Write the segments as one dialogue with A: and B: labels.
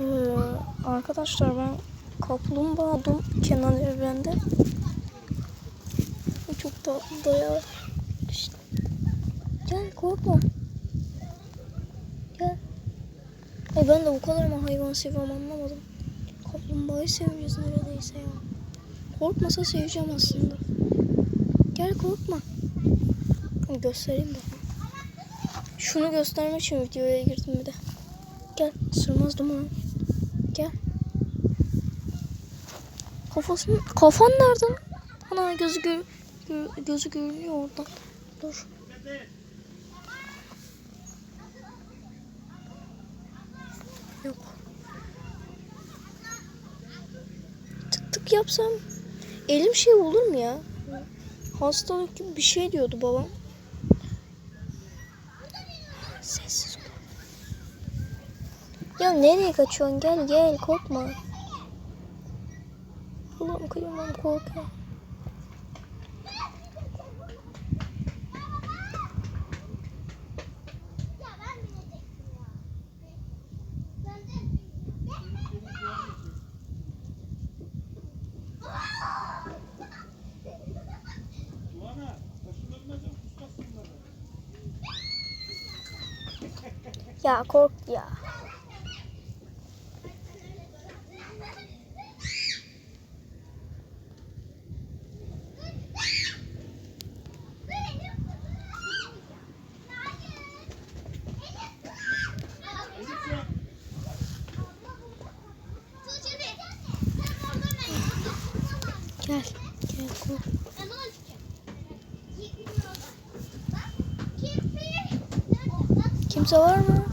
A: Ee, arkadaşlar ben kaplumbağa oldum Kenan Evren'de. Çok tatlı ya. İşte. Gel korkma. Gel. Ay ben de bu kadar mı hayvan seviyorum anlamadım. Kaplumbağayı seveceğiz neredeyse ya. Korkmasa seveceğim aslında. Gel korkma. Göstereyim de. Şunu göstermek için videoya girdim bir de. Gel ısırmazdım onu. Gel. Kafasını, kafan nerede? Ana gözü gör, gö- gözü görünüyor oradan. Dur. Yok. Tık tık yapsam elim şey olur mu ya? Hastalık gibi bir şey diyordu babam. Sessiz. Ya nereye kaçıyorsun? Gel gel korkma. Ulan kıyamam korkuyorum. Ya kork ya. Gel. Gel kork. Kimse var mı?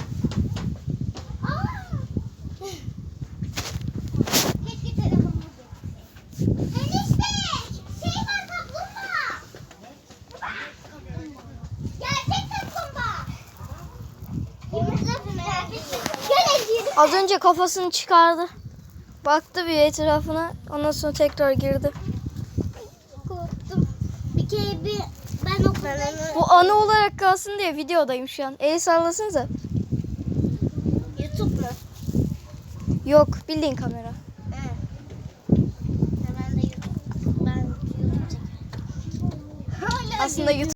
A: Az önce kafasını çıkardı. Baktı bir etrafına. Ondan sonra tekrar girdi.
B: Korktum. Bir kere bir ben okuldayım.
A: Bu anı olarak kalsın diye videodayım şu an. El sallasanıza.
B: YouTube mu?
A: Yok bildiğin kamera.
B: He. Ben de YouTube. Ben YouTube çekiyorum.
A: Aslında YouTube.